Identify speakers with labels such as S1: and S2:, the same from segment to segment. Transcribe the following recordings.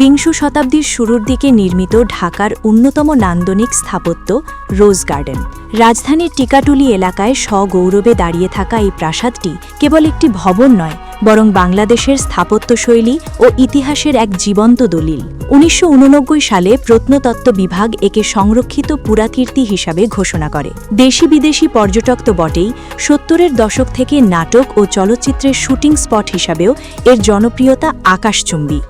S1: বিংশ শতাব্দীর শুরুর দিকে নির্মিত ঢাকার অন্যতম নান্দনিক স্থাপত্য রোজ গার্ডেন। রাজধানীর টিকাটুলি এলাকায় স্বগৌরবে দাঁড়িয়ে থাকা এই প্রাসাদটি কেবল একটি ভবন নয়, বরং বাংলাদেশের স্থাপত্যশৈলী ও ইতিহাসের এক জীবন্ত দলিল। উনিশশো উননব্বই সালে প্রত্নতত্ত্ব বিভাগ একে সংরক্ষিত পুরাকীর্তি হিসাবে ঘোষণা করে। দেশি বিদেশি পর্যটক তো বটেই, সত্তরের দশক থেকে নাটক ও চলচ্চিত্রের শুটিং স্পট হিসাবেও এর জনপ্রিয়তা আকাশচুম্বী।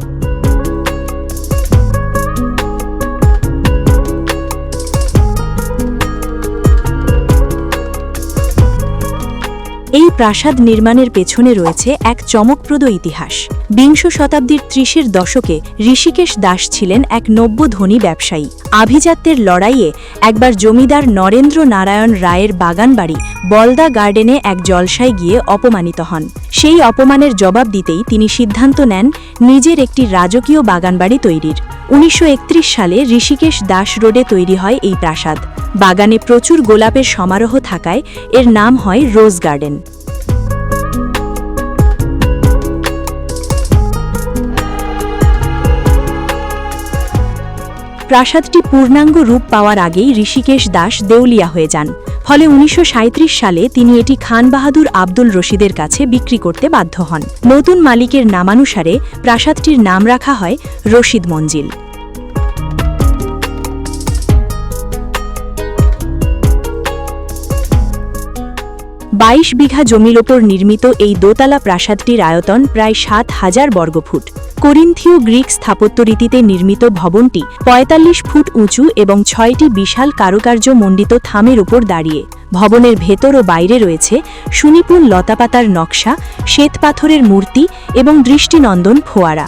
S1: এই প্রাসাদ নির্মাণের পেছনে রয়েছে এক চমকপ্রদ ইতিহাস। বিংশ শতাব্দীর ত্রিশের দশকে ঋষিকেশ দাস ছিলেন এক নব্য ধনী ব্যবসায়ী। আভিজাত্যের লড়াইয়ে একবার জমিদার নরেন্দ্র নারায়ণ রায়ের বাগানবাড়ি বলদা গার্ডেনে এক জলসায় গিয়ে অপমানিত হন। সেই অপমানের জবাব দিতেই তিনি সিদ্ধান্ত নেন, নিজের একটি রাজকীয় বাগানবাড়ি তৈরির। উনিশশো একত্রিশ সালে ঋষিকেশ দাস রোডে তৈরি হয় এই প্রাসাদ। বাগানে প্রচুর গোলাপের সমারোহ থাকায় এর নাম হয় রোজ গার্ডেন। প্রাসাদটি পূর্ণাঙ্গ রূপ পাওয়ার আগেই ঋষিকেশ দাস দেউলিয়া হয়ে যান। ফলে উনিশশো সাঁইত্রিশ সালে তিনি এটি খান বাহাদুর আব্দুল রশিদের কাছে বিক্রি করতে বাধ্য হন। নতুন মালিকের নামানুসারে প্রাসাদটির নাম রাখা হয় রশিদ মঞ্জিল। বাইশ বিঘা জমির ওপর নির্মিত এই দোতলা প্রাসাদটির আয়তন প্রায় সাত হাজার বর্গফুট। করিন্থীয় গ্রিক স্থাপত্য রীতিতে নির্মিত ভবনটি ৪৫ ফুট উঁচু এবং ছয়টি বিশাল কারুকার্য মণ্ডিত থামের উপর দাঁড়িয়ে। ভবনের ভেতর ও বাইরে রয়েছে সুনিপুণ লতাপাতার নকশা শ্বেতপাথরের মূর্তি এবং দৃষ্টিনন্দন ফোয়ারা।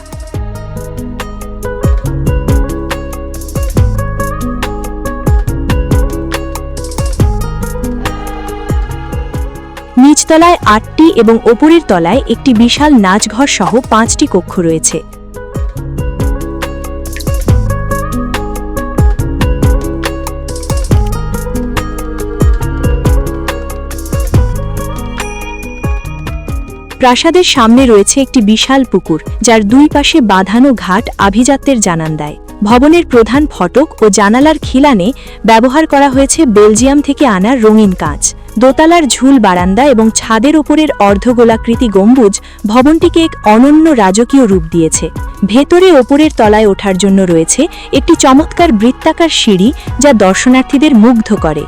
S1: নিচতলায় আটটি এবং ওপরের তলায় একটি বিশাল নাচঘর সহ পাঁচটি কক্ষ রয়েছে। প্রাসাদের সামনে রয়েছে একটি বিশাল পুকুর, যার দুই পাশে বাঁধানো ঘাট আভিজাত্যের জানান দেয়। ভবনের প্রধান ফটক ও জানালার খিলানে ব্যবহার করা হয়েছে বেলজিয়াম থেকে আনা রঙিন কাঁচ। দোতলার ঝুল বারান্দা এবং ছাদের ওপরের অর্ধগোলাকৃতি গম্বুজ ভবনটিকে এক অনন্য রাজকীয় রূপ দিয়েছে। ভেতরে ওপরের তলায় ওঠার জন্য রয়েছে একটি চমৎকার বৃত্তাকার সিঁড়ি যা দর্শনার্থীদের মুগ্ধ করে।